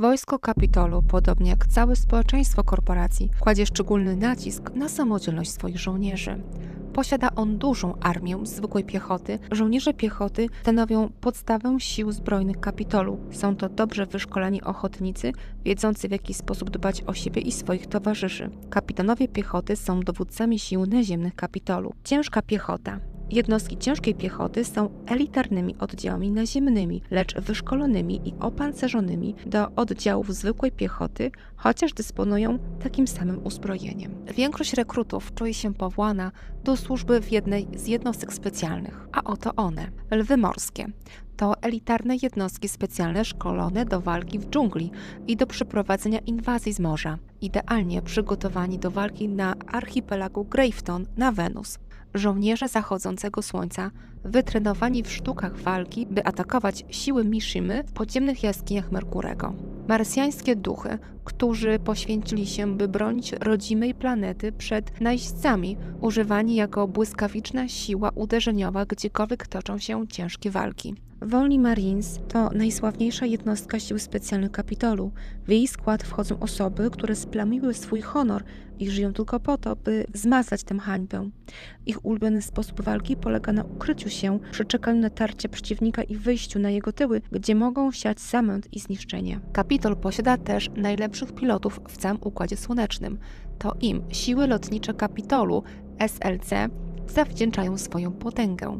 Wojsko Kapitolu, podobnie jak całe społeczeństwo korporacji, kładzie szczególny nacisk na samodzielność swoich żołnierzy. Posiada on dużą armię zwykłej piechoty. Żołnierze piechoty stanowią podstawę sił zbrojnych Kapitolu. Są to dobrze wyszkoleni ochotnicy, wiedzący w jaki sposób dbać o siebie i swoich towarzyszy. Kapitanowie piechoty są dowódcami sił naziemnych Kapitolu. Ciężka piechota. Jednostki ciężkiej piechoty są elitarnymi oddziałami naziemnymi, lecz wyszkolonymi i opancerzonymi do oddziałów zwykłej piechoty, chociaż dysponują takim samym uzbrojeniem. Większość rekrutów czuje się powołana do służby w jednej z jednostek specjalnych, a oto one lwy morskie. To elitarne jednostki specjalne szkolone do walki w dżungli i do przeprowadzenia inwazji z morza, idealnie przygotowani do walki na archipelagu Grafton na Wenus żołnierze zachodzącego słońca, wytrenowani w sztukach walki, by atakować siły Mishimy w podziemnych jaskiniach Merkurego. Marsjańskie duchy, którzy poświęcili się, by bronić rodzimej planety przed najeźdźcami, używani jako błyskawiczna siła uderzeniowa, gdziekolwiek toczą się ciężkie walki. Wolni Marines to najsławniejsza jednostka sił specjalnych Kapitolu. W jej skład wchodzą osoby, które splamiły swój honor i żyją tylko po to, by zmazać tę hańbę. Ich ulubiony sposób walki polega na ukryciu się, przeczekaniu natarcia przeciwnika i wyjściu na jego tyły, gdzie mogą siać zamęt i zniszczenie. Kapitol posiada też najlepszych pilotów w całym Układzie Słonecznym. To im siły lotnicze Kapitolu, SLC, zawdzięczają swoją potęgę.